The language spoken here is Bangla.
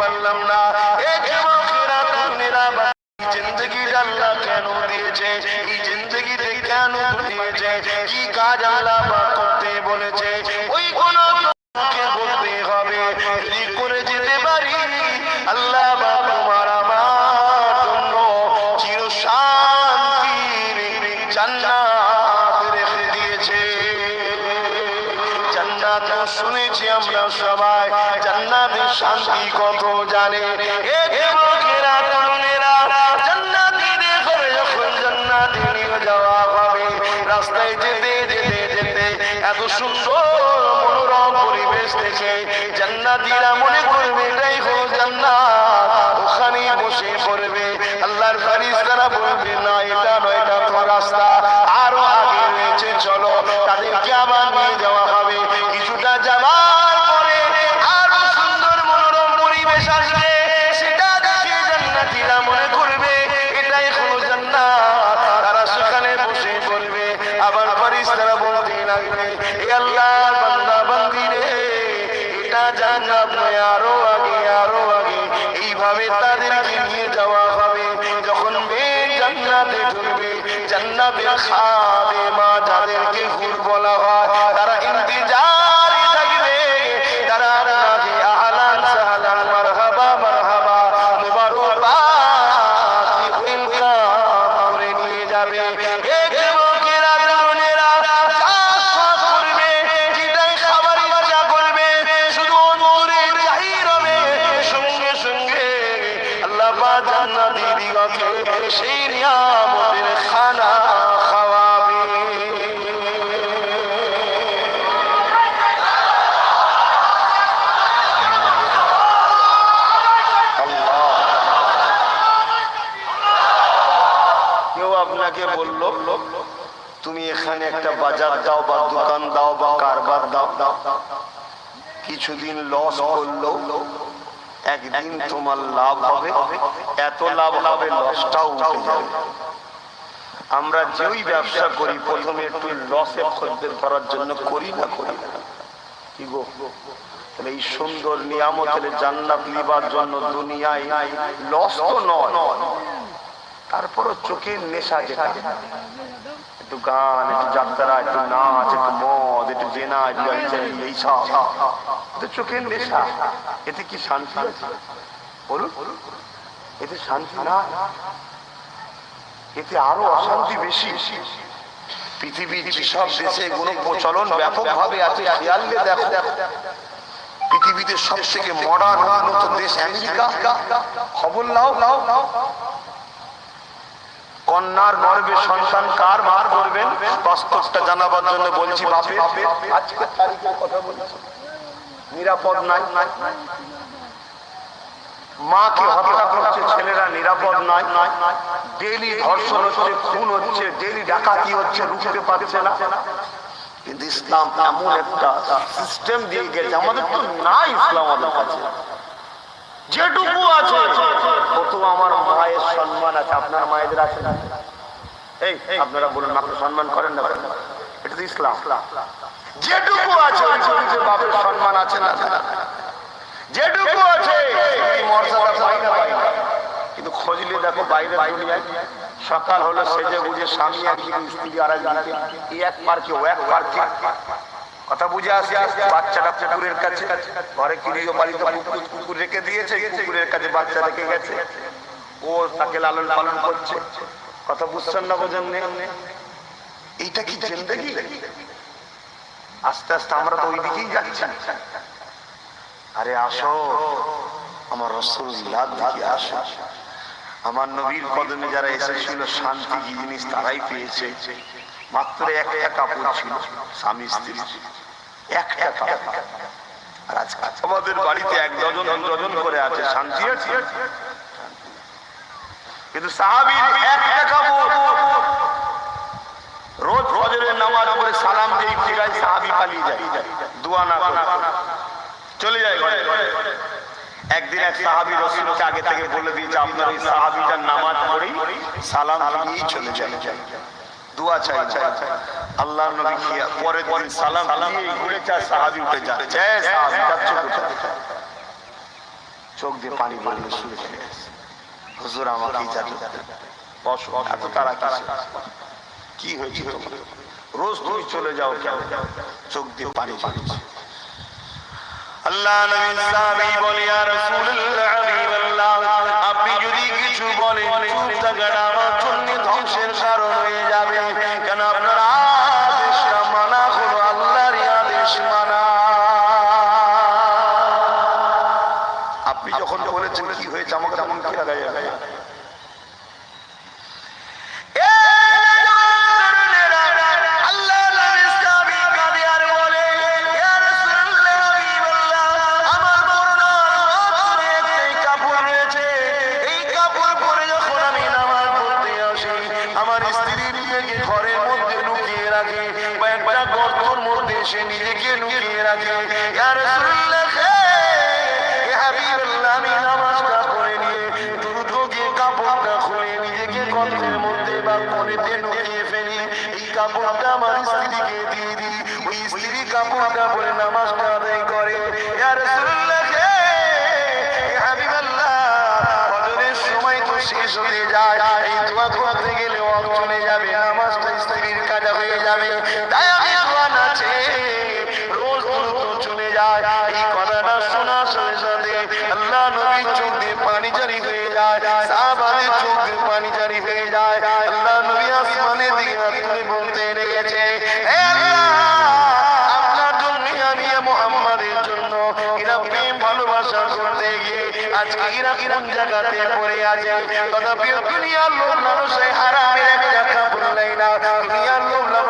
পারলাম না। জান্নাত শুনেছি আমরা সবাই। জান্নাতের শান্তি কত জানে? এত সুন্দর মনোরম পরিবেশ দেখে মনে করবে, এটাই ওখানে বসে পড়বে। আল্লাহর ফারিস্তারা বলবে, না, এটা নয়, এটা তো রাস্তা। যাওয়া হবে যখন মেয়ে জান্নাতে ঢুকবে জান্নাতের খাবে মা যাদেরকে হুর বলা হয় জান্নাতি দিগকে সেই নিয়ামতের খানা কেউ আপনাকে বলল, তুমি এখানে একটা বাজার দাও বা দোকান দাও বা কারবার দাও। দাও কিছুদিন লস করল। একদিন তোমার লাভ হবে, এত লাভ হবে লসটাও উঠে যাবে। আমরা যেই ব্যবসা করি, প্রথমে একটু লসে খদ্দের করার জন্য করি না করি? কি গো? তাহলে এই সুন্দর নিয়ামতের জান্নাত নিবার জন্য দুনিয়ায় লস তো নয়। তারপরও চোখের নেশা যেটা, একটু গান, একটু যাত্রা, একটু নাচ, একটু মদ, একটু জেনা এইসব এটা চোখের নেশা, এতে কি শান্তি বলুন। এতে শান্তি না, এতে আরও অশান্তি বেশি। পৃথিবীর যেসব দেশে এগুলো প্রচলন ব্যাপকভাবে আছে, খেয়াল দেখো। পৃথিবীতে সব থেকে মডার্ন উন্নত দেশ আমেরিকা। খবর লাও লাও কন্যার গর্ভে সন্তান কার মার করবেন বাস্তবটা জানাবার জন্য বলছি বাপে, আজকে তারিখের কথা বলছি। নিরাপদ নাই মাকে হত্যা করছে? ছেলেরা নিরাপদ নয়। ডেলি ধর্ষণ হচ্ছে, খুন হচ্ছে ডেলি ডাকাতি হচ্ছে, রুখতে পারছে না। কিন্তু ইসলাম এমন একটা সিস্টেম দিয়ে গেছে। আমাদের তো নাই ইসলাম আমাদের কাছে। যেটুকু আছে। কত আমার মায়ের সম্মান আছে, আপনার মায়েদের আছে না? এই, আপনারা বলুন, মাকে সম্মান করেন না? করেন এটা তো ইসলাম। যেটুকু আছে ছবিতে বাপের সম্মান আছে না। যেটুকু আছে মর্যাদা পাই না পাই না। কিন্তু খোঁজলে দেখো বাইরে দুনিয়ায় সকাল হলো, সেজে বুঝে স্বামী একদিকে স্ত্রী আর একদিকে এক পার্কে ও এক পার্কে কথা বুঝে আসে, বাচ্চাটা কুকুরের কাছে, ঘরে গৃহ পালিত কুকুর রেখে দিয়েছে কুকুরের কাছে বাচ্চা রেখে গেছে। ও তাকে লালন পালন করছে। কথা বুঝছেন না বোঝেন এইটা কি আস্তে আস্তে আমরা তো ওই দিকেই যাচ্ছি। আরে আসো, আমার রসুল্লাহ দিকে আসো। আমার নবীর কদমে যারা এসেছিল, শান্তি কি জিনিস তারাই পেয়েছে। মাত্র একটা কাপড় ছিল, স্বামী স্ত্রী। একটা কাপড়। আমাদের বাড়িতে এক ডজন ডজন করে আছে, শান্তি আছে? কিন্তু রোজ নামাজ সালাম ফিরায় সাহাবি পালিয়ে যায়। দোয়া না চলে যায় ঘরে। একদিন এক সাহাবি রসুলকে আগে থেকে বলে দিয়েছে, আপনার ওই সাহাবিটার নামাজ পড়েই সালাম চলে যায় দোয়া চাই। আল্লাহ নবী কি পরের দিন সালাম দিয়ে ঘুরে চায় সাহাবি উঠে যায় জয় সাহাবি। যাচ্ছ কোথায় চোখ দিয়ে পানি পড়লে শুরু গেছে হুজুর আমাকে জানি এত তারা কি হয়েছে? রোজ তুমি চলে যাও কেন? চোখ দিয়ে পানি পাচ্ছে আল্লাহ নবী সাহাবী বলে ইয়া রাসূলুল্লাহ স্ত্রী নিজেকে ঘরের মধ্যে লুকিয়ে রাখে বা একটা গর্তর মধ্যে সে নিজেকে লুকিয়ে রাখে। চোখ দিয়ে পানি জারি হয়ে যায়। সাহাবাদের চোখ দিয়ে পানি জারি হয়ে যায়। মোহাম্মদের জন্য। এরা প্রেম ভালোবাসা করতে গিয়ে আজকে এরা কোন জায়গাতে পড়ে আছে? তথাপি দুনিয়ার লোক মানুষে হারামের একটা কাপড় নাই না। দুনিয়ার লোক